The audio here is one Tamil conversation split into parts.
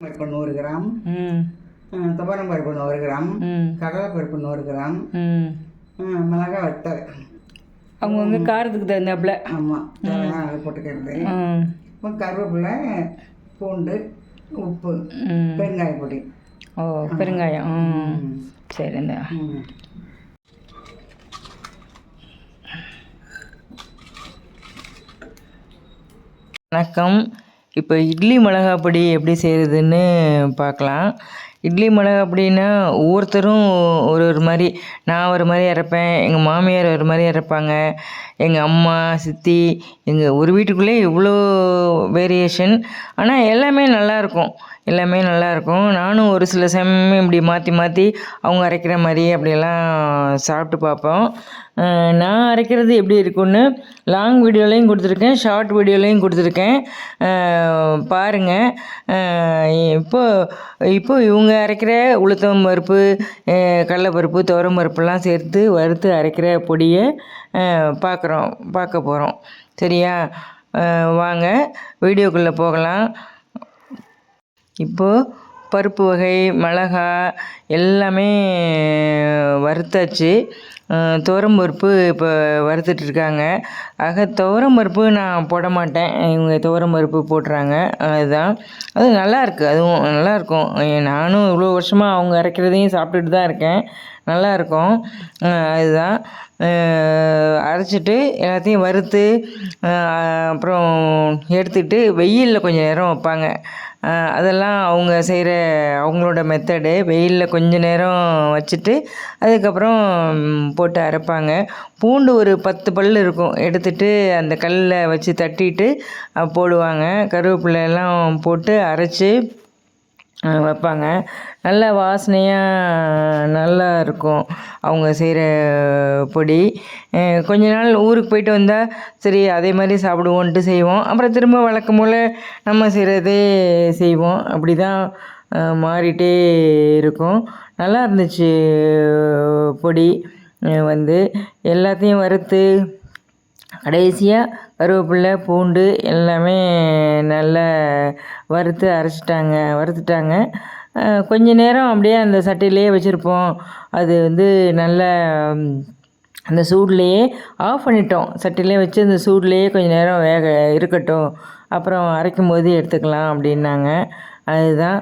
பருப்பு நூறு கிராம் துவரம் பருப்பு நூறு கிராம் ம். கடலை பருப்பு நூறு கிராம் மிளகாய் வத்தல். அவங்கவுங்க காரத்துக்கு தகுந்தாப்புல. ஆமாம் அளவு போட்டுக்கிறது. இப்போ கருவேப்பிலை பூண்டு உப்பு பெருங்காய பொடி. ஓ பெருங்காயம். ம். சரி இந்த ம். வணக்கம். இப்போ இட்லி மிளகா பொடி எப்படி செய்கிறதுன்னு பார்க்கலாம். இட்லி மிளகா அப்படின்னா ஒவ்வொருத்தரும் ஒரு ஒரு மாதிரி. நான் ஒரு மாதிரி அரைப்பேன் எங்கள் மாமியார் ஒரு மாதிரி அரைப்பாங்க எங்கள் அம்மா சித்தி எங்கள் ஒரு வீட்டுக்குள்ளே இவ்வளோ வேரியேஷன் ஆனால் எல்லாமே நல்லாயிருக்கும் எல்லாமே நல்லாயிருக்கும் நானும் ஒரு சில சமயம் இப்படி மாற்றி மாற்றி அவங்க அரைக்கிற மாதிரி அப்படியெல்லாம் சாப்பிட்டு பார்ப்போம். நான் அரைக்கிறது எப்படி இருக்குன்னு லாங் வீடியோலையும் கொடுத்துருக்கேன் ஷார்ட் வீடியோலையும் கொடுத்துருக்கேன். பாருங்கள் இப்போது இப்போது இப்போ இவங்க அரைக்கிற உளுத்தம் பருப்பு கடலைப்பருப்பு துவரம் பருப்புலாம் சேர்த்து வறுத்து அரைக்கிற பொடியை பார்க்குறோம் பார்க்க போகிறோம் சரியா? வாங்க. வீடியோக்குள்ளே போகலாம். இப்போது பருப்பு வகை மிளகா எல்லாமே வறுத்தாச்சு. துவரம் பருப்பு இப்போ வறுத்துட்ருக்காங்க. ஆக துவரம் பருப்பு நான் போட மாட்டேன் இவங்க துவரம் பருப்பு போடுறாங்க. அதுதான். அது நல்லாயிருக்கு அதுவும் நல்லாயிருக்கும் நானும் இவ்வளோ வருஷமாக அவங்க அரைக்கிறதையும் சாப்பிட்டுட்டு தான் இருக்கேன். நல்லாயிருக்கும். அதுதான் அரைச்சிட்டு எல்லாத்தையும் வறுத்து அப்புறம் எடுத்துக்கிட்டு வெயிலில் கொஞ்சம் நேரம் வைப்பாங்க. அதெல்லாம் அவங்க செய்கிற அவங்களோட மெத்தடு வெயிலில் கொஞ்ச நேரம் வச்சுட்டு அதுக்கப்புறம் போட்டு அரைப்பாங்க. பூண்டு ஒரு பத்து பல் இருக்கும். எடுத்துட்டு அந்த கல்லில் வச்சு தட்டிட்டு போடுவாங்க. கருவேப்பிலை எல்லாம் போட்டு அரைச்சி வைப்பாங்க. நல்ல வாசனையாக நல்லா இருக்கும் அவங்க செய்கிற பொடி. கொஞ்ச நாள் ஊருக்கு போயிட்டு வந்தால் சரி அதே மாதிரி சாப்பிடுவோன்ட்டு செய்வோம். அப்புறம் திரும்ப வழக்கம் போல் நம்ம செய்கிறதே செய்வோம். அப்படி தான் மாறிட்டே இருக்கும். நல்லா இருந்துச்சு பொடி வந்து. எல்லாத்தையும் வறுத்து கடைசியாக கருவேப்பிலை பூண்டு எல்லாமே நல்லா வறுத்து அரைச்சிட்டாங்க வறுத்துட்டாங்க. கொஞ்ச நேரம் அப்படியே அந்த சட்டியிலே வச்சுருப்போம். அது வந்து நல்ல அந்த சூட்லேயே ஆஃப் பண்ணிட்டோம். சட்டிலே வச்சு அந்த சூட்லேயே கொஞ்ச நேரம் வேக இருக்கட்டும். அப்புறம் அரைக்கும் போது எடுத்துக்கலாம் அப்படின்னாங்க. அதுதான்.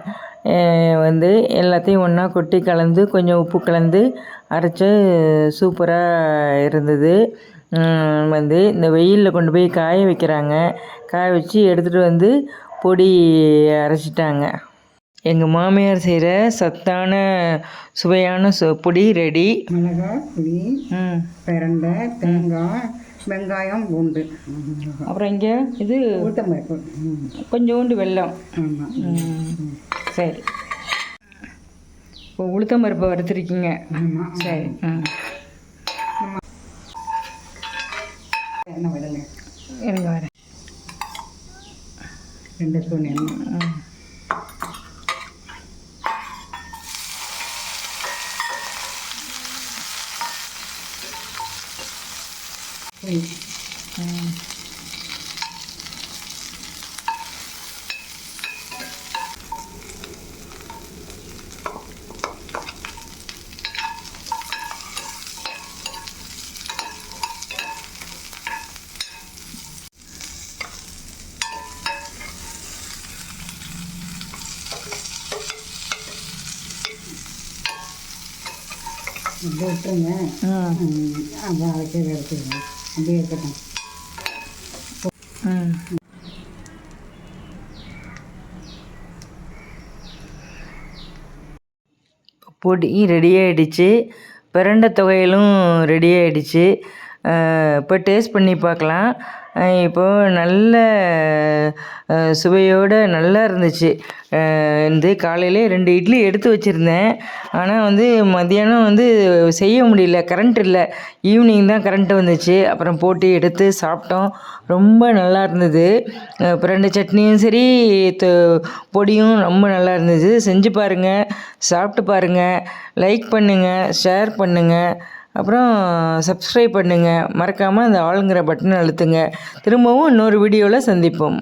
வந்து எல்லாத்தையும் ஒன்றா கொட்டி கலந்து கொஞ்சம் உப்பு கலந்து அரைச்சி சூப்பராக இருந்தது. வந்து இந்த வெயிலில் கொண்டு போய் காய வைக்கிறாங்க. காய வச்சு எடுத்துகிட்டு வந்து பொடி அரைச்சிட்டாங்க. எங்கள் மாமியார் செய்கிற சத்தான சுவையான சு பொடி ரெடி. மிளகாய் புளி பிரண்டை தேங்காய் வெங்காயம் பூண்டு. அப்புறம் இங்கே இது. கொஞ்சோண்டு வெல்லம். சரி. இப்போ உளுத்தம் பருப்பை வறுத்துருக்கீங்க. சரி. ம். തന്നെ എടുക്ക വരാം. രണ്ട് സ്പൂൺ എണ്ണ ഉം. ம் புளி ம் அப்படியே விட்டுருங்க. ம் ம், அப்புறம் அரைச்சதை எடுத்துக்கணும் அப்படியே இருக்கட்டும். ம் பொடி ரெடி ஆகிடுச்சு பிரண்டை தொகையிலும் ரெடி ஆகிடுச்சு இப்போ டேஸ்ட் பண்ணி பார்க்கலாம். இப்போ நல்ல சுவையோடு நல்லா இருந்துச்சு. வந்து காலையிலே ரெண்டு இட்லி எடுத்து வச்சுருந்தேன். ஆனால் வந்து மத்தியானம் வந்து செய்ய முடியல கரண்ட் இல்லை. ஈவினிங் தான் கரண்ட் வந்துச்சு. அப்புறம் போட்டு எடுத்து சாப்பிட்டோம். ரொம்ப நல்லா இருந்தது. அப்புறம் ரெண்டு சட்னியும் சரி தொ- பொடியும் ரொம்ப நல்லா இருந்தது. செஞ்சு பாருங்கள் சாப்பிட்டு பாருங்கள் லைக் பண்ணுங்கள் ஷேர் பண்ணுங்கள் அப்புறம் சப்ஸ்கிரைப் பண்ணுங்கள் மறக்காமல் அந்த ஆளுங்கிற பட்டனை அழுத்துங்க. திரும்பவும் இன்னொரு வீடியோவில் சந்திப்போம்.